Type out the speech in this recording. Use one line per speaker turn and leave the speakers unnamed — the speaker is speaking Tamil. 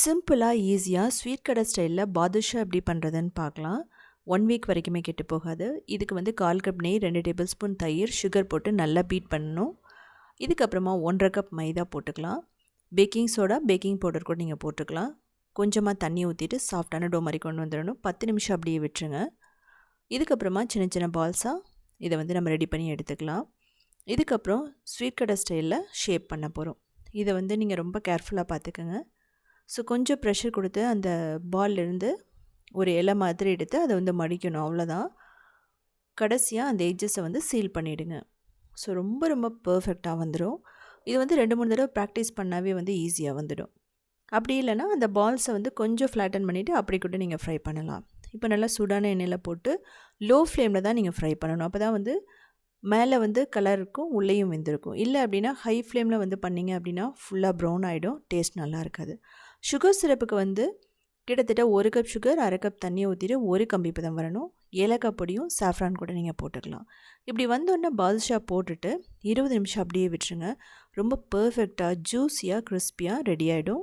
சிம்பிளாக ஈஸியாக ஸ்வீட் கடை ஸ்டைலில் பாதுஷா எப்படி பண்ணுறதுன்னு பார்க்கலாம். ஒன் வீக் வரைக்குமே கெட்டு போகாது. இதுக்கு வந்து கால் கப் நெய் ரெண்டு டேபிள் ஸ்பூன் தயிர் சுகர் போட்டு நல்லா பீட் பண்ணணும். இதுக்கப்புறமா ஒன்றரை கப் மைதா போட்டுக்கலாம். பேக்கிங் சோடா பேக்கிங் பவுடர் கூட நீங்கள் போட்டுக்கலாம். கொஞ்சமாக தண்ணி ஊற்றிட்டு சாஃப்டான டோ மாதிரி கொண்டு வந்துடணும். பத்து நிமிஷம் அப்படியே விட்டுருங்க. இதுக்கப்புறமா சின்ன சின்ன பால்ஸாக இதை வந்து நம்ம ரெடி பண்ணி எடுத்துக்கலாம். இதுக்கப்புறம் ஸ்வீட் கடை ஸ்டைலில் ஷேப் பண்ண போகிறோம் இதை வந்து நீங்கள் ரொம்ப கேர்ஃபுல்லாக பார்த்துக்கோங்க. ஸோ கொஞ்சம் ப்ரெஷர் கொடுத்து அந்த பால்லேருந்து ஒரு இலை மாதிரி எடுத்து அதை வந்து மடிக்கணும் அவ்வளோதான் கடைசியாக அந்த எட்ஜஸை வந்து சீல் பண்ணிவிடுங்க ஸோ ரொம்ப ரொம்ப பர்ஃபெக்டாக வந்துடும் இது வந்து ரெண்டு மூணு தடவை ப்ராக்டிஸ் பண்ணாவே வந்து ஈஸியாக வந்துடும். அப்படி இல்லைன்னா அந்த பால்ஸை வந்து கொஞ்சம் ஃப்ளாட்டன் பண்ணிவிட்டு அப்படி கூட நீங்கள் ஃப்ரை பண்ணலாம். இப்போ நல்லா சூடான எண்ணெயில் போட்டு லோ ஃப்ளேமில் தான் நீங்கள் ஃப்ரை பண்ணணும். அப்போ தான் வந்து மேலே வந்து கலர் இருக்கும் உள்ளேயும் வெந்திருக்கும். இல்லை அப்படின்னா ஹை ஃப்ளேமில் வந்து பண்ணிங்க அப்படின்னா ஃபுல்லாக ப்ரௌன் ஆகிடும் டேஸ்ட் நல்லா இருக்காது. சுகர் சிரப்புக்கு வந்து கிட்டத்தட்ட ஒரு கப் சுகர் அரை கப் தண்ணியை ஊற்றிட்டு ஒரு கம்பி பதம் வரணும். ஏலக்காய் பொடியும் சாஃப்ரான் கூட நீங்கள் போட்டுக்கலாம். இப்படி வந்தோடனே பாதுஷா போட்டுட்டு இருபது நிமிஷம் அப்படியே விட்டுருங்க. ரொம்ப பர்ஃபெக்டாக ஜூஸியாக கிறிஸ்பியாக ரெடி ஆகிடும்